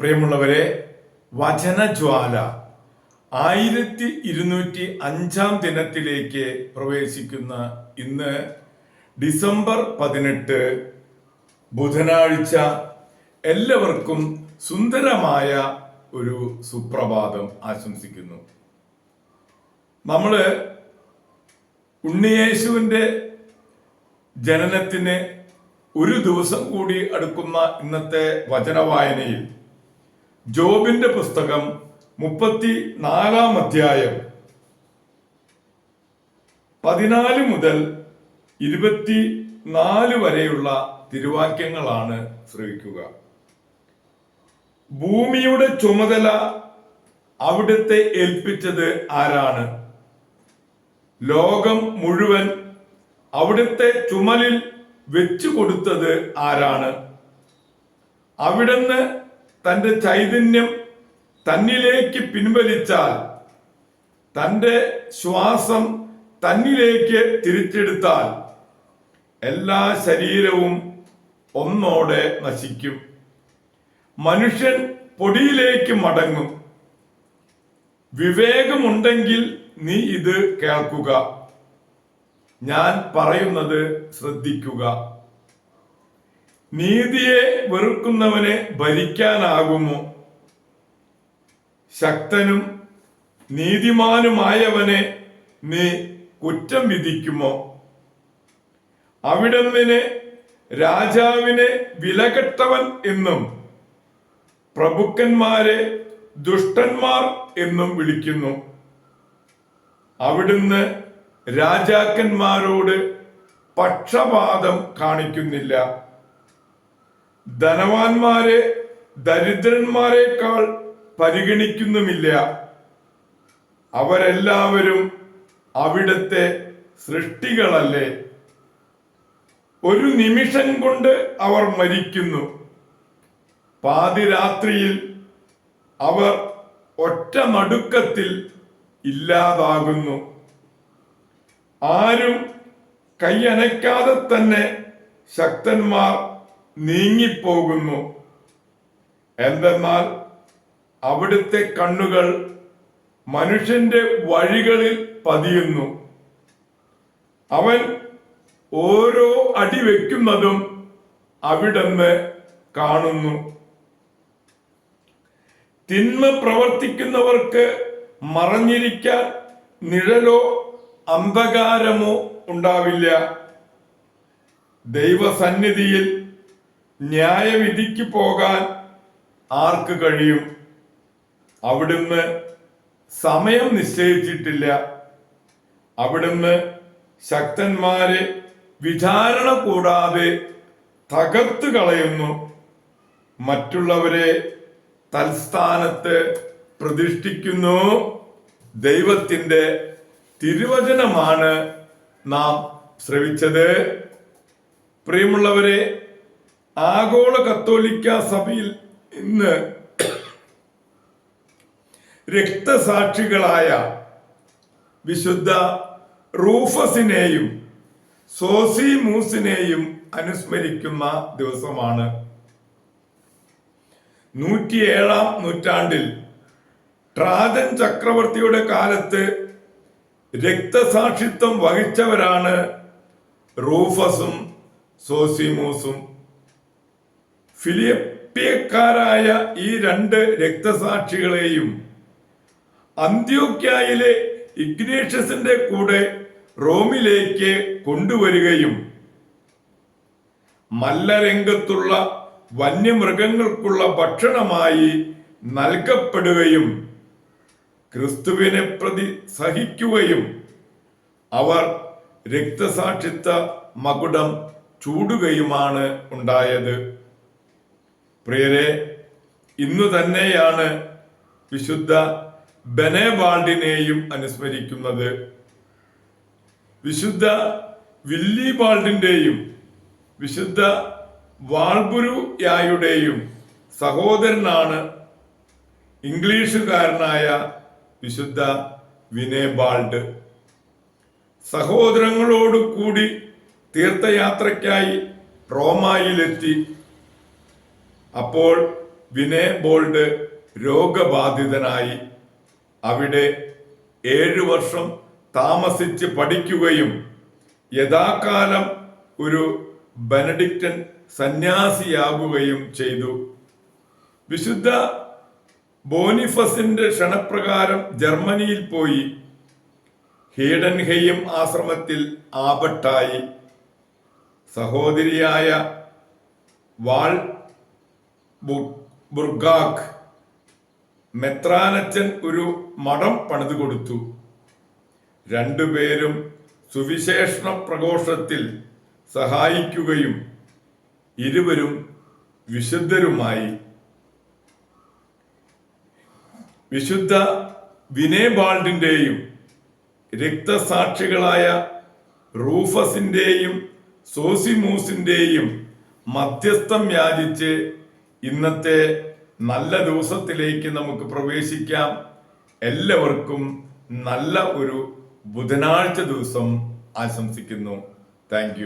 പ്രിയമുള്ളവരെ വചനജ്വാല ആയിരത്തി ഇരുന്നൂറ്റി അഞ്ചാം ദിനത്തിലേക്ക് പ്രവേശിക്കുന്ന ഇന്ന് ഡിസംബർ പതിനെട്ട് ബുധനാഴ്ച എല്ലാവർക്കും സുന്ദരമായ ഒരു സുപ്രഭാതം ആശംസിക്കുന്നു. നമ്മൾ ഉണ്ണിയേശുവിന്റെ ജനനത്തിന് ഒരു ദിവസം കൂടി അടുക്കുന്ന ഇന്നത്തെ വചനവായനയിൽ ജോബിന്റെ പുസ്തകം മുപ്പത്തി നാലാം അധ്യായം പതിനാല് മുതൽ ഇരുപത്തി നാല് വരെയുള്ള തിരുവാക്യങ്ങളാണ് ശ്രവിക്കുക. ഭൂമിയുടെ ചുമതല അവിടുത്തെ ഏൽപ്പിച്ചത് ആരാണ്? ലോകം മുഴുവൻ അവിടുത്തെ ചുമലിൽ വെച്ചു കൊടുത്തത് ആരാണ്? അവിടുന്ന് തന്റെ ചൈതന്യം തന്നിലേക്ക് പിൻവലിച്ചാൽ തന്റെ ശ്വാസം തന്നിലേക്ക് തിരിച്ചെടുത്താൽ എല്ലാ ശരീരവും ഒന്നോടെ നശിക്കും. മനുഷ്യൻ പൊടിയിലേക്ക് മടങ്ങും. വിവേകമുണ്ടെങ്കിൽ നീ ഇത് കേൾക്കുക. ഞാൻ പറയുന്നത് ശ്രദ്ധിക്കുക. നീതിയെ വെറുക്കുന്നവനെ ഭരിക്കാനാകുമോ? ശക്തനും നീതിമാനുമായവനെ നീ കുറ്റം വിധിക്കുമോ? അവിടുന്ന് രാജാവിനെ വിലകെട്ടവൻ എന്നും പ്രഭുക്കന്മാരെ ദുഷ്ടന്മാർ എന്നും വിളിക്കുന്നു. അവിടുന്ന് രാജാക്കന്മാരോട് പക്ഷപാതം കാണിക്കുന്നില്ല. ധനവാന്മാരെ ദരിദ്രന്മാരെക്കാൾ പരിഗണിക്കുന്നുമില്ല. അവരെല്ലാവരും അവിടുത്തെ സൃഷ്ടികളല്ലേ. ഒരു നിമിഷം കൊണ്ട് അവർ മരിക്കുന്നു. പാതിരാത്രിയിൽ അവർ ഒറ്റ നടുക്കത്തിൽ ഇല്ലാതാകുന്നു. ആരും കൈയനക്കാതെ തന്നെ ശക്തന്മാർ നീങ്ങിപ്പോകുന്നു. എന്തെന്നാൽ അവിടുത്തെ കണ്ണുകൾ മനുഷ്യന്റെ വഴികളിൽ പതിയുന്നു. അവൻ ഓരോ അടി വെക്കുന്നതും അവിടുന്ന് കാണുന്നു. തിന്മ പ്രവർത്തിക്കുന്നവർക്ക് മറഞ്ഞിരിക്കാൻ നിഴലോ അന്ധകാരമോ ഉണ്ടാവില്ല. ദൈവസന്നിധിയിൽ ന്യായവിധിക്ക് പോകാൻ ആർക്ക് കഴിയും? അവിടുന്ന് സമയം നിശ്ചയിച്ചിട്ടില്ല. അവിടുന്ന് ശക്തന്മാരെ വിചാരണ കൂടാതെ തകർത്ത് കളയുന്നു. മറ്റുള്ളവരെ തൽസ്ഥാനത്ത് പ്രതിഷ്ഠിക്കുന്നു. ദൈവത്തിന്റെ തിരുവചനമാണ് നാം ശ്രവിച്ചത്. പ്രിയമുള്ളവരെ ആഗോള കത്തോലിക്ക സഭയിൽ ഇന്ന് രക്തസാക്ഷികളായ വിശുദ്ധ റൂഫസിനെയും സോസി മൂസിനെയും അനുസ്മരിക്കുന്ന ദിവസമാണ്. നൂറ്റിയേഴാം നൂറ്റാണ്ടിൽ ട്രാജൻ ചക്രവർത്തിയുടെ കാലത്ത് രക്തസാക്ഷിത്വം വഹിച്ചവരാണ് റൂഫസും സോസിമൂസും ഫിലിപ്പിയക്കാരായ ഈ രണ്ട് രക്തസാക്ഷികളെയും അന്ത്യോക്യായിലെ ഇഗ്നേഷ്യസിന്റെ കൂടെ റോമിലേക്ക് കൊണ്ടുവരികയും മല്ലരംഗത്തുള്ള വന്യമൃഗങ്ങൾക്കുള്ള ഭക്ഷണമായി നൽകപ്പെടുകയും ക്രിസ്തുവിനെ പ്രതി സഹിക്കുകയും അവർ രക്തസാക്ഷിത്വ മകുടം ചൂടുകയുമാണ് ഉണ്ടായത്. പ്രിയരെ ഇന്നു തന്നെയാണ് വിശുദ്ധ ബെനേബാൾഡിനെയും അനുസ്മരിക്കുന്നത്. വിശുദ്ധ വില്ലിബാൾഡിന്റെയും വിശുദ്ധ വാൾബുരുയായുടെയും സഹോദരനാണ് ഇംഗ്ലീഷുകാരനായ വിശുദ്ധ വിനേബാൾഡ്. സഹോദരങ്ങളോട് കൂടി തീർത്ഥയാത്രയ്ക്കായി റോമായിലെത്തി. അപ്പോൾ വിനയ ബോൾഡ് രോഗബാധിതനായി അവിടെ ഏഴു വർഷം താമസിച്ച് പഠിക്കുകയും യഥാകാലം ഒരു ബെനഡിക്റ്റൻ സന്യാസിയാകുകയും ചെയ്തു. വിശുദ്ധ ബോനിഫസിന്റെ ക്ഷണപ്രകാരം ജർമ്മനിയിൽ പോയി. ഹീഡൻഹെയ്യം ആശ്രമത്തിൽ ആപട്ടായി. സഹോദരിയായ വാൾ ബുർഗാഖ് മെത്രാനച്ചൻ ഒരു മഠം പണിതു കൊടുത്തു രണ്ടുപേരും സുവിശേഷണ പ്രഘോഷത്തിൽ സഹായിക്കുകയും ഇരുവരും വിശുദ്ധരുമായി. വിശുദ്ധ വിനേബാൾഡിന്റെയും രക്തസാക്ഷികളായ റൂഫസിന്റെയും സോസിമൂസിന്റെയും മധ്യസ്ഥം യാചിച്ച് ഇന്നത്തെ നല്ല ദിവസത്തിലേക്ക് നമുക്ക് പ്രവേശിക്കാം. എല്ലാവർക്കും നല്ല ഒരു ബുധനാഴ്ച ദിവസം ആശംസിക്കുന്നു. താങ്ക്